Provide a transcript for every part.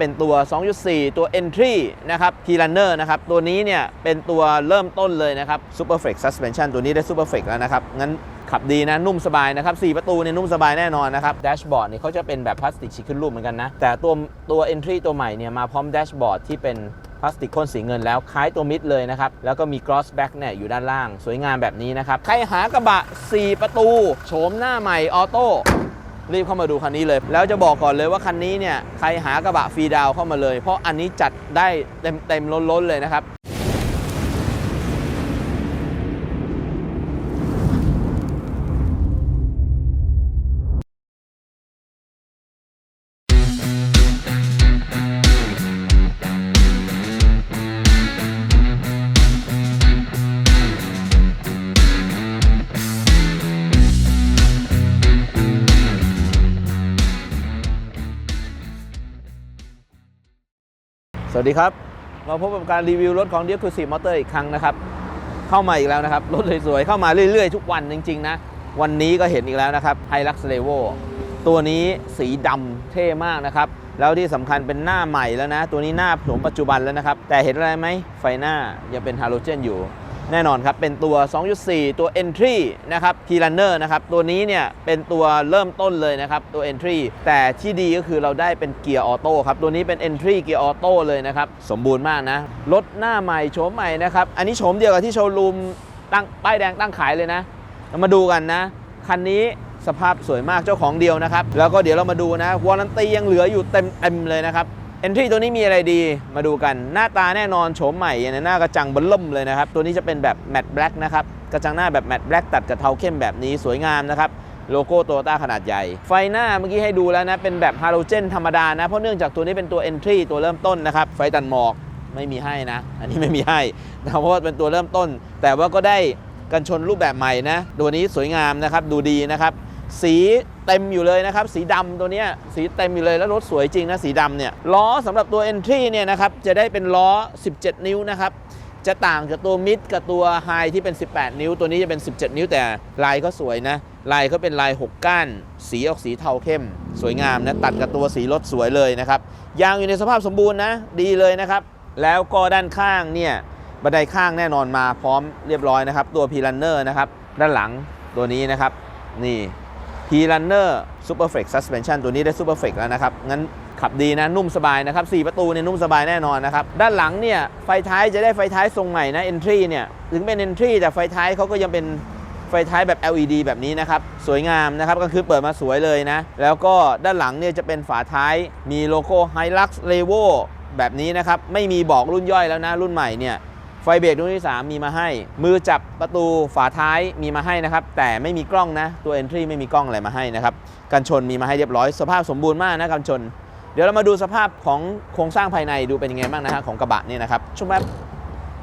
เป็นตัว 2.4 ตัว Entry นะครับ T Runner นะครับ ตัวนี้เนี่ยเป็นตัวเริ่มต้นเลยนะครับ Super Flex Suspension ตัวนี้ได้ Super Flex แล้วนะครับ งั้นขับดีนะ นุ่มสบายนะครับ 4 ประตูเนี่ยนุ่มสบายแน่นอนนะครับ แดชบอร์ดเนี่ยเขาจะเป็นแบบพลาสติกฉีกขึ้นรูปเหมือนกันนะ แต่ตัวตัว Entry ตัวใหม่เนี่ยมาพร้อมแดชบอร์ดที่เป็นพลาสติกพ่นสีเงินแล้วคล้ายตัวมิดเลยนะครับ แล้วก็มี cross back เนี่ยอยู่ด้านล่าง สวยงามแบบนี้นะครับ ใครหากระบะ 4 ประตู โฉมหน้าใหม่ออโต้ รีบเข้ามาดูคันนี้เลย แล้วจะบอกก่อนเลยว่าคันนี้เนี่ยใครหากระบะฟรีดาวเข้ามาเลย เพราะอันนี้จัดได้เต็มเต็มล้นๆเลยนะครับ วัสดีครับ มาพบกับการรีวิวรถของ d i คูซีมอเตอร์อีกครั้งนะครับ เข้ามาอีกแล้วนะครับ รถสวยๆ เข้ามาเรื่อยๆ ทุกวันจริงๆนะ วันนี้ก็เห็นอีกแล้วนะครับ h i l u x r e v o ตัวนี้สีดำเท่มากนะครับ แล้วที่สำคัญเป็นหน้าใหม่แล้วนะ ตัวนี้หน้าโฉมปัจจุบันแล้วนะครับ แต่เห็นอะไรไหมไฟหน้ายังเป็นฮาโลเจนอยู่ แน่นอนครับ เป็นตัว 2.4 ตัว Entry นะครับ T Runner นะครับ ตัวนี้เนี่ย เป็นตัวเริ่มต้นเลยนะครับ ตัว Entry แต่ที่ดีก็คือเราได้เป็นเกียร์ออโต้ครับ ตัวนี้เป็น Entry เกียร์ออโต้เลยนะครับ สมบูรณ์มากนะ รถหน้าใหม่โฉมใหม่นะครับ อันนี้โฉมเดียวกับที่โชว์รูมตั้งป้ายแดงตั้งขายเลยนะเรามาดูกันนะ คันนี้สภาพสวยมากเจ้าของเดียวนะครับ แล้วก็เดี๋ยวเรามาดูนะวอร์ันตียังเหลืออยู่เต็มเต็มเลยนะครับ Entry ตัวนี้มีอะไรดีมาดูกันหน้าตาแน่นอนโฉมใหม่เนี่ยหน้ากระจังบลล่มเลยนะครับ ตัวนี้จะเป็นแบบแมตต์แบล็กนะครับ กระจังหน้าแบบแมตต์แบล็กตัดกับเทาเข้มแบบนี้สวยงามนะครับ โลโก้โตโยต้าขนาดใหญ่ ไฟหน้าเมื่อกี้ให้ดูแล้วนะ เป็นแบบฮาโลเจนธรรมดานะ เพราะเนื่องจากตัวนี้เป็นตัว Entry ตัวเริ่มต้นนะครับ ไฟตัดหมอกไม่มีให้นะ อันนี้ไม่มีให้นะเพราะว่าเป็นตัวเริ่มต้น แต่ว่าก็ได้กันชนรูปแบบใหม่นะตัวนี้สวยงามนะครับดูดีนะครับสี เต็มอยู่เลยนะครับ สีดำตัวนี้สีเต็มอยู่เลยแล้วรถสวยจริงนะสีดำเนี่ยล้อสำหรับตัว Entry เนี่ยนะครับจะได้เป็นล้อ 17 นิ้วนะครับจะต่างจากตัวมิดกับตัวไฮที่เป็น 18 นิ้ว ตัวนี้จะเป็น 17 นิ้วแต่ลายก็สวยนะ ลายเขาเป็นลาย 6 ก้าน สีออกสีเทาเข้ม สวยงามนะ ตัดกับตัวสีรถสวยเลยนะครับยางอยู่ในสภาพสมบูรณ์นะ ดีเลยนะครับ แล้วก็ด้านข้างเนี่ยบันไดข้างแน่นอนมาพร้อมเรียบร้อยนะครับ ตัว p ี Runner นะครับ ด้านหลังตัวนี้นะครับ นี่ p ี Runner Super Flex Suspension ตัวนี้ได้ Super Flex แล้วนะครับ งั้นขับดีนะ นุ่มสบายนะครับ 4 ประตูเนี่ยนุ่มสบายแน่นอนนะครับ ด้านหลังเนี่ย ไฟท้ายจะได้ไฟท้ายทรงใหม่นะ Entry เนี่ย ถึงเป็น Entry แต่ไฟท้ายเขาก็ยังเป็นไฟท้ายแบบ LED แบบนี้นะครับ สวยงามนะครับ ก็คือเปิดมาสวยเลยนะ แล้วก็ด้านหลังเนี่ยจะเป็นฝาท้ายมีโลโก้ Hilux Revo แบบนี้นะครับ ไม่มีบอกรุ่นย่อยแล้วนะรุ่นใหม่เนี่ย ไฟเบรกรุ่นที่ 3 มีมาให้ มือจับประตูฝาท้ายมีมาให้นะครับ แต่ไม่มีกล้องนะ ตัว Entry ไม่มีกล้องอะไรมาให้นะครับ กันชนมีมาให้เรียบร้อย สภาพสมบูรณ์มากนะกันชน เดี๋ยวเรามาดูสภาพของโครงสร้างภายในดูเป็นยังไงบ้างนะฮะของกระบะนี่นะครับช่วงแป๊บ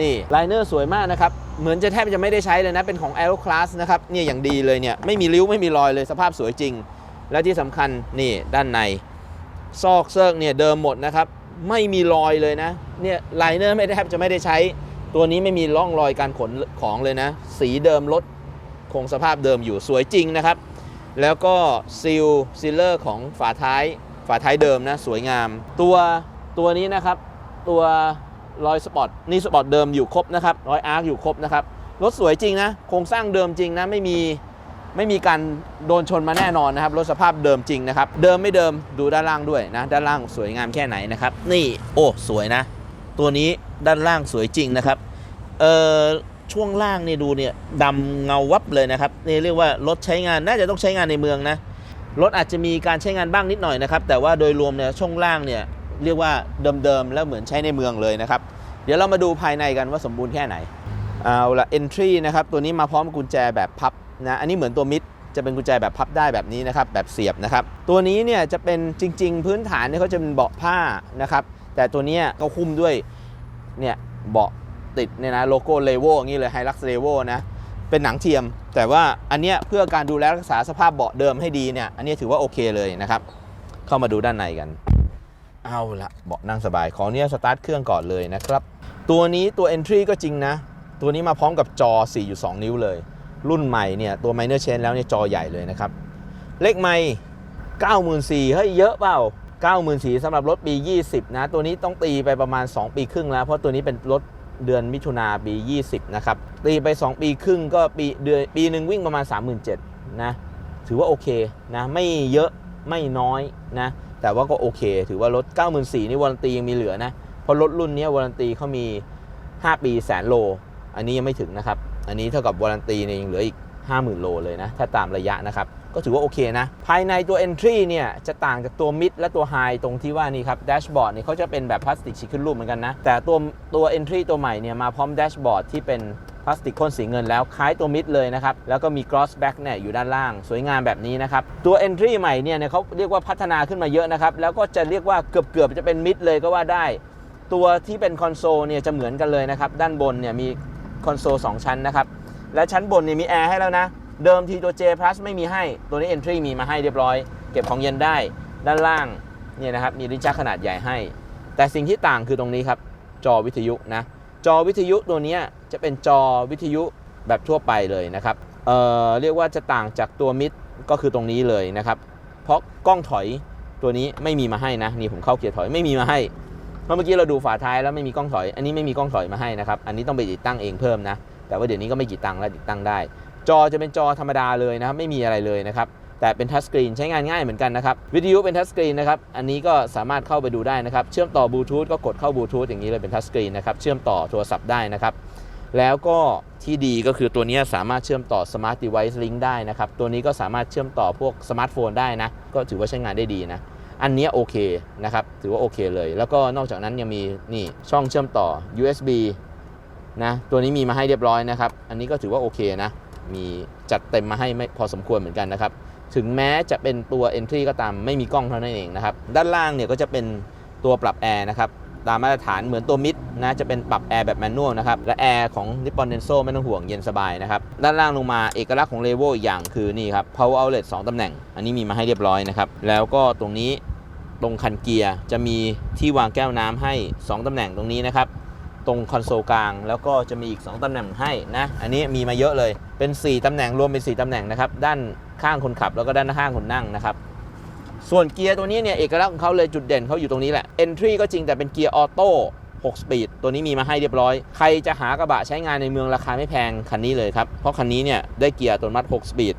นี่ไลเนอร์สวยมากนะครับ เหมือนจะแทบจะไม่ได้ใช้เลยนะ เป็นของ Aero Class นะครับเนี่ยอย่างดีเลยเนี่ยไม่มีริ้วไม่มีรอยเลยสภาพสวยจริง และที่สำคัญนี่ด้านใน ซอกเซิร์กเนี่ยเดิมหมดนะครับไม่มีรอยเลยนะเนี่ยไลเนอร์ไม่ได้แทบจะไม่ได้ใช้ ตัวนี้ไม่มีร่องรอยการขนของเลยนะ สีเดิมรถคงสภาพเดิมอยู่สวยจริงนะครับ แล้วก็ซีลซีลเลอร์ของฝาท้าย ฝาท้ายเดิมนะสวยงาม ตัวตัวนี้นะครับ ตัวรอยสปอร์ตนี่สปอร์ตเดิมอยู่ครบนะครับรอยอาร์คอยู่ครบนะครับรถสวยจริงนะโครงสร้างเดิมจริงนะไม่มีไม่มีการโดนชนมาแน่นอนนะครับรถสภาพเดิมจริงนะครับ เดิมไม่เดิมดูด้านล่างด้วยนะ ด้านล่างสวยงามแค่ไหนนะครับ นี่โอ้สวยนะ ตัวนี้ด้านล่างสวยจริงนะครับเอ่อช่วงล่างนี่ดูเนี่ยดำเงาวับเลยนะครับนี่เรียกว่ารถใช้งานน่าจะต้องใช้งานในเมืองนะรถอาจจะมีการใช้งานบ้างนิดหน่อยนะครับ แต่ว่าโดยรวมเนี่ยช่วงล่างเนี่ยเรียกว่าเดิมๆแล้วเหมือนใช้ในเมืองเลยนะครับ เดี๋ยวเรามาดูภายในกันว่าสมบูรณ์แค่ไหนเอาละ entry นะครับตัวนี้มาพร้อมกุญแจแบบพับนะอันนี้เหมือนตัวมิดจะเป็นกุญแจแบบพับได้แบบนี้นะครับแบบเสียบนะครับ ตัวนี้เนี่ยจะเป็นจริง ๆ พื้นฐานเนี่ยเขาจะเป็นเบาะผ้านะครับ แต่ตัวนี้ก็คุ้มด้วยเนี่ยเบาะติดเนี่ยนะโลโก้เลโวอย่างนี้เลยไฮลักซ์เลโวนะเป็นหนังเทียม แต่ว่าอันเนี้ยเพื่อการดูแลรักษาสภาพเบาะเดิมให้ดีเนี่ยอันนี้ถือว่าโอเคเลยนะครับ เข้ามาดูด้านในกัน เอาละเบาะนั่งสบายขอเนี้ยสตาร์ทเครื่องก่อนเลยนะครับ ตัวนี้ตัว Entry ก็จริงนะ ตัวนี้มาพร้อมกับจอ 4.2 นิ้วเลย รุ่นใหม่เนี่ยตัว Minor Change แล้วเนี่ยจอใหญ่เลยนะครับ เลขไม่94,000เฮ้ยเยอะเปล่า 90,000สีสำหรับรถปี 20 นะ ตัวนี้ต้องตีไปประมาณ 2 ปีครึ่งแล้ว เพราะตัวนี้เป็นรถเดือนมิถุนาปี 20 นะครับ ตีไป 2 ปีครึ่งก็ปีเดือนปีหนึ่งวิ่งประมาณ 37,000 นะ ถือว่าโอเคนะ ไม่เยอะไม่น้อยนะ แต่ว่าก็โอเค ถือว่ารถ 94,000นี่วารันตียังมีเหลือนะ เพราะรถรุ่นนี้วารันตีเขามี 5 ปีแสนโล อันนี้ยังไม่ถึงนะครับ อันนี้เท่ากับวารันตีเนี่ยยังเหลืออีก 50,000 โลเลยนะ ถ้าตามระยะนะครับ ก็ถือว่าโอเคนะ ภายในตัว Entry เนี่ยจะต่างจากตัว Mid และตัว High ตรงที่ว่านี่ครับแดชบอร์ดเนี่ยเขาจะเป็นแบบพลาสติกฉีกขึ้นรูปเหมือนกันนะ แต่ตัวตัว Entry ตัวใหม่เนี่ยมาพร้อมแดชบอร์ดที่เป็นพลาสติกพ่นสีเงินแล้วคล้ายตัว Mid เลยนะครับ แล้วก็มี Cross Back เนี่ยอยู่ด้านล่าง สวยงามแบบนี้นะครับ ตัว Entry ใหม่เนี่ยเขาเรียกว่าพัฒนาขึ้นมาเยอะนะครับ แล้วก็จะเรียกว่าเกือบเกือบๆจะเป็น Mid เลยก็ว่าได้ ตัวที่เป็นคอนโซลเนี่ยจะเหมือนกันเลยนะครับ ด้านบนเนี่ยมีคอนโซล2ชั้นนะครับ และชั้นบนเนี่ยมีแอร์ให้แล้วนะ เดิมทีตัว J Plus ไม่มีให้ ตัวนี้ Entry มีมาให้เรียบร้อย เก็บของเย็นได้ ด้านล่างเนี่ยนะครับ มีลิ้นชักขนาดใหญ่ให้ แต่สิ่งที่ต่างคือตรงนี้ครับ จอวิทยุนะ จอวิทยุตัวนี้จะเป็นจอวิทยุแบบทั่วไปเลยนะครับ เอ่อ เรียกว่าจะต่างจากตัวมิดก็คือตรงนี้เลยนะครับ เพราะกล้องถอยตัวนี้ไม่มีมาให้นะ นี่ผมเข้าเกียร์ถอยไม่มีมาให้เพราะเมื่อกี้เราดูฝาท้ายแล้วไม่มีกล้องถอย อันนี้ไม่มีกล้องถอยมาให้นะครับ อันนี้ต้องไปติดตั้งเองเพิ่มนะ แต่ว่าเดี๋ยวนี้ก็ไม่กี่ตังค์แล้วติดตั้งได้ จอจะเป็นจอธรรมดาเลยนะครับไม่มีอะไรเลยนะครับแต่เป็นทัชสกรีนใช้งานง่ายเหมือนกันนะครับวิทยุเป็นทัชสกรีนนะครับอันนี้ก็สามารถเข้าไปดูได้นะครับเชื่อมต่อบลูทูธก็กดเข้าบลูทูธอย่างนี้เลยเป็นทัชสกรีนนะครับเชื่อมต่อโทรศัพท์ได้นะครับแล้วก็ที่ดีก็คือตัวนี้สามารถเชื่อมต่อ Smart Device Link ได้นะครับตัวนี้ก็สามารถเชื่อมต่อพวกสมาร์ทโฟนได้นะก็ถือว่าใช้งานได้ดีนะอันนี้โอเคนะครับถือว่าโอเคเลย แล้วก็นอกจากนั้นยังมีนี่ช่องเชื่อมต่อ USB นะตัวนี้มีมาให้เรียบร้อยนะครับ อันนี้ก็ถือว่าโอเคนะ มีจัดเต็มมาให้ไม่พอสมควรเหมือนกันนะครับ ถึงแม้จะเป็นตัว Entry ก็ตามไม่มีกล้องเท่านั้นเองนะครับ ด้านล่างเนี่ยก็จะเป็นตัวปรับแอร์นะครับตามมาตรฐานเหมือนตัวมิดนะจะเป็นปรับแอร์แบบแมนนวลนะครับ และแอร์ของ Nippon Denso ไม่ต้องห่วงเย็นสบายนะครับ ด้านล่างลงมาเอกลักษณ์ของ Levo อีกอย่างคือนี่ครับ Power Outlet 2 ตำแหน่ง อันนี้มีมาให้เรียบร้อยนะครับ แล้วก็ตรงนี้ตรงคันเกียร์จะมีที่วางแก้วน้ำให้ 2 ตำแหน่งตรงนี้นะครับ ตรงคอนโซลกลาง แล้วก็จะมีอีก 2 ตำแหน่งให้นะ อันนี้มีมาเยอะเลย เป็น 4 ตำแหน่งรวมเป็น 4 ตำแหน่งนะครับ ด้านข้างคนขับแล้วก็ด้านข้างคนนั่งนะครับ ส่วนเกียร์ตัวนี้เนี่ยเอกลักษณ์ของเขาเลยจุดเด่นเขาอยู่ตรงนี้แหละ Entry ก็จริงแต่เป็นเกียร์ออโต้6สปีดตัวนี้มีมาให้เรียบร้อย ใครจะหากระบะใช้งานในเมืองราคาไม่แพงคันนี้เลยครับ เพราะคันนี้เนี่ยได้เกียร์อัตโนมัติ6สปีด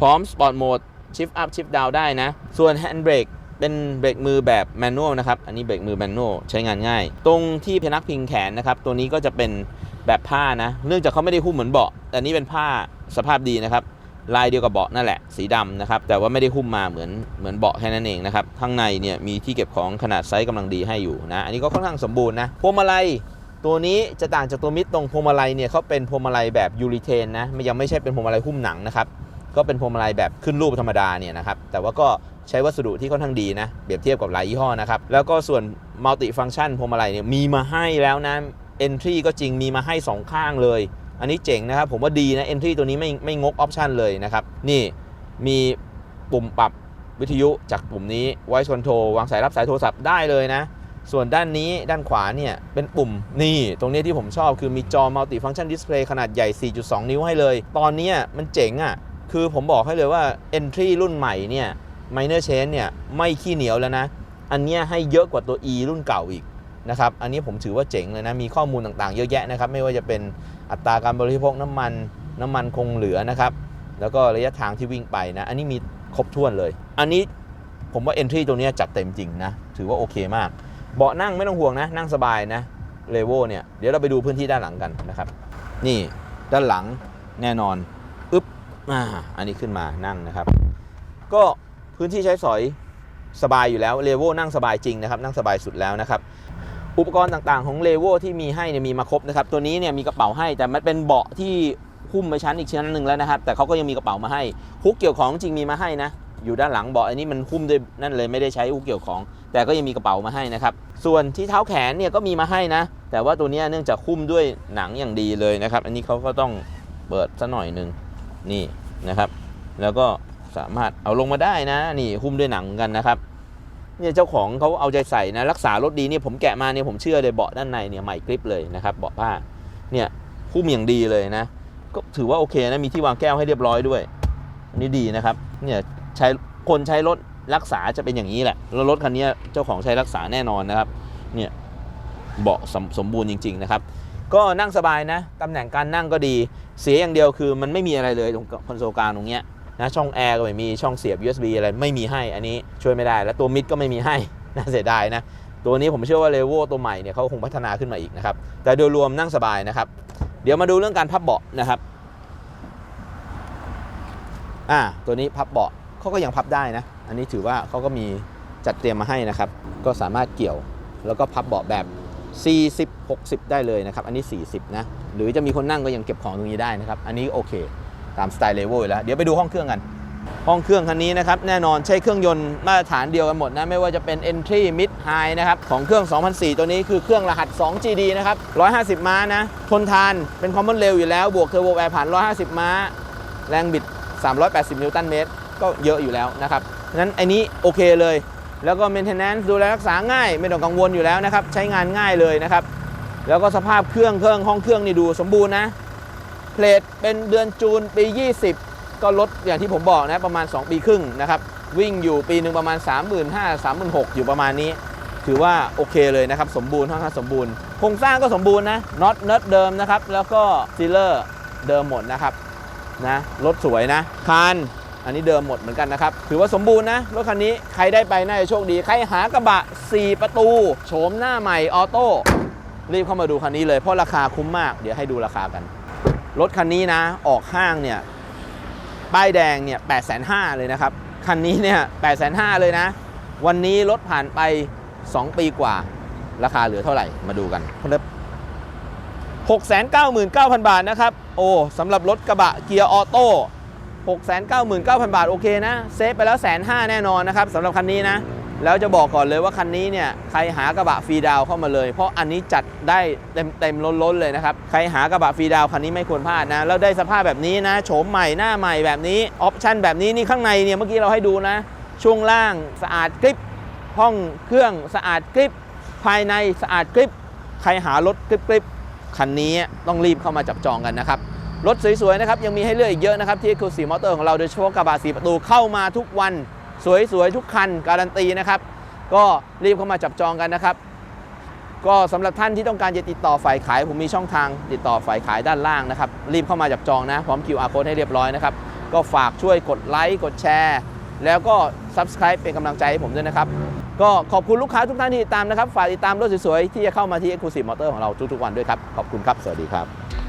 พร้อม Sport Mode Shift Up Shift Down ได้นะ ส่วน Hand Brake เเป็นเบรกมือแบบแมนนวลนะครับ อันนี้เบรกมือแมนนวลใช้งานง่าย ตรงที่พนักพิงแขนนะครับ ตัวนี้ก็จะเป็นแบบผ้านะ เนื่องจากเขาไม่ได้หุ้มเหมือนเบาะ แต่นี่เป็นผ้าสภาพดีนะครับ ลายเดียวกับเบาะนั่นแหละ สีดำนะครับ แต่ว่าไม่ได้หุ้มมาเหมือนเหมือนเบาะแค่นั้นเองนะครับ ข้างในเนี่ยมีที่เก็บของขนาดไซส์กำลังดีให้อยู่นะ อันนี้ก็ค่อนข้างสมบูรณ์นะ พวงมาลัยตัวนี้จะต่างจากตัวมิดตรงพวงมาลัยเนี่ยเขาเป็นพวงมาลัยแบบยูริเทนนะไม่ยังไม่ใช่เป็นพวงมาลัยหุ้มหนังนะครับ ก็เป็นพวงมาลัยแบบขึ้นรูปธรรมดาเนี่ยนะครับ แต่ว่าก็ใช้วัสดุที่ค่อนข้างดีนะ เปรียบเทียบกับหลายยี่ห้อนะครับ แล้วก็ส่วนมัลติฟังชันพวงมาลัยเนี่ยมีมาให้แล้วนะ Entry ก็จริงมีมาให้ 2 ข้างเลย อันนี้เจ๋งนะครับ ผมว่าดีนะ Entry ตัวนี้ไม่ไม่งกออปชันเลยนะครับ นี่มีปุ่มปรับวิทยุจากปุ่มนี้ Voice Control วางสายรับสายโทรศัพท์ได้เลยนะ ส่วนด้านนี้ด้านขวาเนี่ยเป็นปุ่มนี่ ตรงนี้ที่ผมชอบคือมีจอ Multi Function Display ขนาดใหญ่ 4.2 นิ้วให้เลย ตอนนี้มันเจ๋งอะ่ะ คือผมบอกให้เลยว่า Entry รุ่นใหม่เนี่ย Minor Change เนี่ยไม่ขี้เหนียวแล้วนะ อันเนี้ยให้เยอะกว่าตัว E รุ่นเก่าอีกนะครับ อันนี้ผมถือว่าเจ๋งเลยนะ มีข้อมูลต่างๆ เยอะแยะนะครับ ไม่ว่าจะเป็นอัตราการบริโภคน้ำมัน น้ำมันคงเหลือนะครับ แล้วก็ระยะทางที่วิ่งไปนะ อันนี้มีครบถ้วนเลย อันนี้ผมว่า Entry ตัวเนี้ยจัดเต็มจริงนะ ถือว่าโอเคมาก เบาะนั่งไม่ต้องห่วงนะ นั่งสบายนะเลโวลเนี่ย เดี๋ยวเราไปดูพื้นที่ด้านหลังกันนะครับ นี่ด้านหลังแน่นอน อึ๊บ อ่าอันนี้ขึ้นมานั่งนะครับ ก็พื้นที่ใช้สอยสบายอยู่แล้วเลโวลนั่งสบายจริงนะครับ นั่งสบายสุดแล้วนะครับ อุปกรณ์ต่างๆของเลโวลที่มีให้เนี่ยมีมาครบนะครับ ตัวนี้เนี่ยมีกระเป๋าให้แต่มันเป็นเบาะที่หุ้มไปชั้นอีกชั้นหนึ่งแล้วนะครับ แต่เขาก็ยังมีกระเป๋ามาให้ฮุกเกี่ยวของจริงมีมาให้นะอยู่ด้านหลังเบาะอันนี้มันหุ้มด้วยนั่นเลยไม่ได้ใช้ฮุกเกี่ยวของ แต่ก็ยังมีกระเป๋ามาให้นะครับ ส่วนที่เท้าแขนเนี่ยก็มีมาให้นะ แต่ว่าตัวนี้เนื่องจากหุ้มด้วยหนังอย่างดีเลยนะครับ อันนี้เขาก็ต้องเปิดซะหน่อยหนึ่ง นี่นะครับ แล้วก็สามารถเอาลงมาได้นะ นี่หุ้มด้วยหนังกันนะครับเนี่ยเจ้าของเขาเอาใจใส่นะรักษารถดีเนี่ยผมแกะมาเนี่ยผมเชื่อเลยเบาะด้านในเนี่ยใหม่กริปเลยนะครับเบาะผ้าเนี่ยหุ้มอย่างดีเลยนะ ก็ถือว่าโอเคนะมีที่วางแก้วให้เรียบร้อยด้วยอันนี้ดีนะครับเนี่ยใช้คนใช้รถรักษาจะเป็นอย่างนี้แหละแล้วรถคันนี้เจ้าของใช้รักษาแน่นอนนะครับเนี่ยเบาะสมบูรณ์จริง ๆ นะครับ ก็นั่งสบายนะ ตำแหน่งการนั่งก็ดี เสียอย่างเดียวคือมันไม่มีอะไรเลยตรงคอนโซลกลางตรงเนี้ยนะช่องแอร์ก็ไม่มีช่องเสียบ USB อะไรไม่มีให้อันนี้ช่วยไม่ได้ แล้วตัวมิดก็ไม่มีให้น่าเสียดายนะ ตัวนี้ผมเชื่อว่าเลโวตัวใหม่เนี่ยเขาคงพัฒนาขึ้นมาอีกนะครับ แต่โดยรวมนั่งสบายนะครับ เดี๋ยวมาดูเรื่องการพับเบาะนะครับอ่าตัวนี้พับเบาะเขาก็ยังพับได้นะ อันนี้ถือว่าเขาก็มีจัดเตรียมมาให้นะครับ ก็สามารถเกี่ยวแล้วก็พับเบาะแบบ 40 60 ได้เลยนะครับ อันนี้ 40 นะ หรือจะมีคนนั่งก็ยังเก็บของตรงนี้ได้นะครับ อันนี้โอเค ตามสไตล์เลเวลแล้ว เดี๋ยวไปดูห้องเครื่องกัน ห้องเครื่องคันนี้นะครับ แน่นอนใช้เครื่องยนต์มาตรฐานเดียวกันหมดนะ ไม่ว่าจะเป็น Entry Mid High นะครับ ของเครื่อง 2004 ตัวนี้คือเครื่องรหัส 2GD นะครับ 150 ม้านะ ทนทาน เป็นคอมมอนเร็วอยู่แล้ว บวกเทอร์โบแอร์ผ่าน 150 ม้า แรงบิด 380 นิวตันเมตร ก็เยอะอยู่แล้วนะครับงั้นไอ้นี้โอเคเลย แล้วก็ maintenance ดูแลรักษาง่าย ไม่ต้องกังวลอยู่แล้วนะครับ ใช้งานง่ายเลยนะครับ แล้วก็สภาพเครื่องเครื่องห้องเครื่องนี่ดูสมบูรณ์นะเพลทเป็นเดือนจูนปี 20 ก็ลดอย่างที่ผมบอกนะประมาณ 2 ปีครึ่งนะครับ วิ่งอยู่ปีหนึ่งประมาณ 35,000 3 6 0 0อยู่ประมาณนี้ ถือว่าโอเคเลยนะครับ สมบูรณ์ค่อนข้างสมบูรณ์โครงสร้างก็สมบูรณ์นะน็อตเนิร์ดเดิมนะครับแล้วก็ซีเลอร์เดิมหมดนะครับนะรถสวยนะคาน อันนี้เดิมหมดเหมือนกันนะครับ ถือว่าสมบูรณ์นะ รถคันนี้ใครได้ไปน่าจะโชคดี ใครหากระบะ 4 ประตู โฉมหน้าใหม่ออโต้ รีบเข้ามาดูคันนี้เลย เพราะราคาคุ้มมาก เดี๋ยวให้ดูราคากัน รถคันนี้นะ ออกห้างเนี่ย ป้ายแดงเนี่ย8 5 0 0 0เลยนะครับ คันนี้เนี่ย8 5 0 0 0เลยนะ วันนี้รถผ่านไป 2 ปีกว่า ราคาเหลือเท่าไหร่ มาดูกันเริ่ม699,000 บาทนะครับ โอ้สำหรับรถกระบะเกียร์ออโต้ 699,000 บาท โอเคนะ เซฟไปแล้วแสนห้าแน่นอนนะครับสำหรับคันนี้นะ แล้วจะบอกก่อนเลยว่าคันนี้เนี่ย ใครหากระบะฟรีดาวเข้ามาเลย เพราะอันนี้จัดได้เต็มเต็มๆล้นๆเลยนะครับ ใครหากระบะฟรีดาวคันนี้ไม่ควรพลาดนะ แล้วได้สภาพแบบนี้นะ โฉมใหม่หน้าใหม่แบบนี้ ออปชั่นแบบนี้นี่ข้างในเนี่ยเมื่อกี้เราให้ดูนะ ช่วงล่างสะอาดกริบห้องเครื่องสะอาดกริบภายในสะอาดกริบใครหารถกริบกริบคันนี้ต้องรีบเข้ามาจับจองกันนะครับ รถสวยๆนะครับยังมีให้เลือกอีกเยอะนะครับที่ Exclusive Motor ของเราโดยเฉพาะกระบะสีประตูเข้ามาทุกวันสวยๆทุกคันการันตีนะครับ ก็รีบเข้ามาจับจองกันนะครับ ก็สำหรับท่านที่ต้องการจะติดต่อฝ่ายขาย ผมมีช่องทางติดต่อฝ่ายขายด้านล่างนะครับ รีบเข้ามาจับจองนะ พร้อม QR code ให้เรียบร้อยนะครับ ก็ฝากช่วยกดไลค์กดแชร์ แล้วก็ Subscribe เป็นกำลังใจให้ผมด้วยนะครับ ก็ขอบคุณลูกค้าทุกท่านที่ติดตามนะครับ ฝากติดตามรถสวยๆที่จะเข้ามาที่ Exclusive Motor ของเราทุกๆวันด้วยครับ ขอบคุณครับ สวัสดีครับ